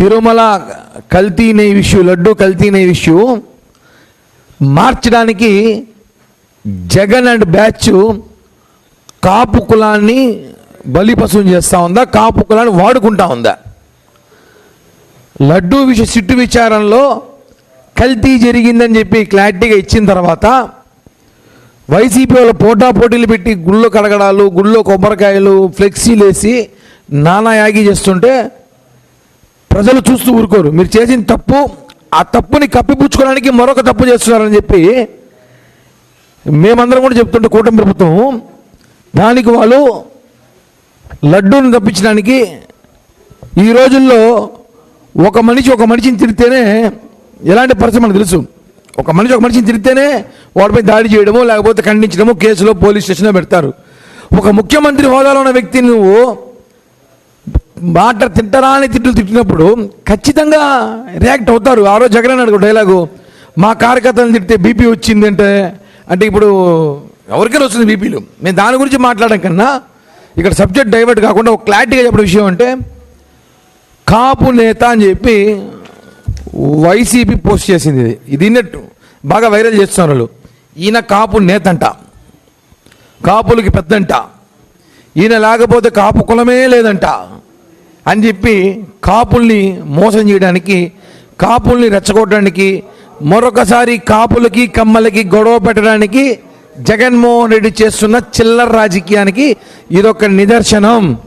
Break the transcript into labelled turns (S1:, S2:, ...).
S1: తిరుమల కల్తీ నెయ్యి ఇష్యూ లడ్డు కల్తీ నెయ్యి ఇష్యూ మార్చడానికి జగన్ అండ్ బ్యాచ్ కాపు కులాన్ని బలిపశువుని చేస్తూ ఉందా కాపు కులాన్ని వాడుకుంటా ఉందా? లడ్డూ విష సిట్టు విచారణలో కల్తీ జరిగిందని చెప్పి క్లారిటీగా ఇచ్చిన తర్వాత వైసీపీ వాళ్ళు పోటా పోటీలు పెట్టి గుళ్ళో కడగడాలు గుళ్ళో కొబ్బరికాయలు ఫ్లెక్సీలు వేసి నానా యాగి చేస్తుంటే ప్రజలు చూస్తూ ఊరుకోరు. మీరు చేసిన తప్పు ఆ తప్పుని కప్పిపుచ్చుకోవడానికి మరొక తప్పు చేస్తున్నారని చెప్పి మేమందరం కూడా చెప్తుంటే కూటమి ప్రభుత్వం దానికి వాళ్ళు లడ్డూని తప్పించడానికి ఈ రోజుల్లో ఒక మనిషి ఒక మనిషిని తిరిగితేనే ఎలాంటి పరిస్థితి మనకు తెలుసు. ఒక మనిషి ఒక మనిషిని తిరిగితేనే వాడిపై దాడి చేయడమో లేకపోతే ఖండించడమో కేసులో పోలీస్ స్టేషన్లో పెడతారు. ఒక ముఖ్యమంత్రి హోదాలో ఉన్న వ్యక్తిని నువ్వు మాట తింటారా అని తిట్లు తిట్టినప్పుడు ఖచ్చితంగా రియాక్ట్ అవుతారు. ఆ రోజు జగన్ అన్నాడు డైలాగు మా కార్యకర్తలను తిడితే బీపీ వచ్చింది అంటే అంటే ఇప్పుడు ఎవరికైనా వస్తుంది బీపీలు? మేము దాని గురించి మాట్లాడడం కన్నా ఇక్కడ సబ్జెక్ట్ డైవర్ట్ కాకుండా ఒక క్లారిటీగా చెప్పిన విషయం అంటే కాపు నేత అని చెప్పి వైసీపీ పోస్ట్ చేసింది ఇది. ఇది బాగా వైరల్ చేస్తున్నారు వాళ్ళు. ఈయన కాపు నేత అంట కాపులకి పెద్దంట. ఈయన లేకపోతే కాపు కులమే లేదంట. అని చెప్పి కాపుల్ని మోసం చేయడానికి కాపుల్ని రెచ్చగొట్టడానికి మరొకసారి కాపులకి కమ్మలకి గొడవ పెట్టడానికి జగన్మోహన్ రెడ్డి చేస్తున్న చిల్లర రాజకీయానికి ఇదొక నిదర్శనం.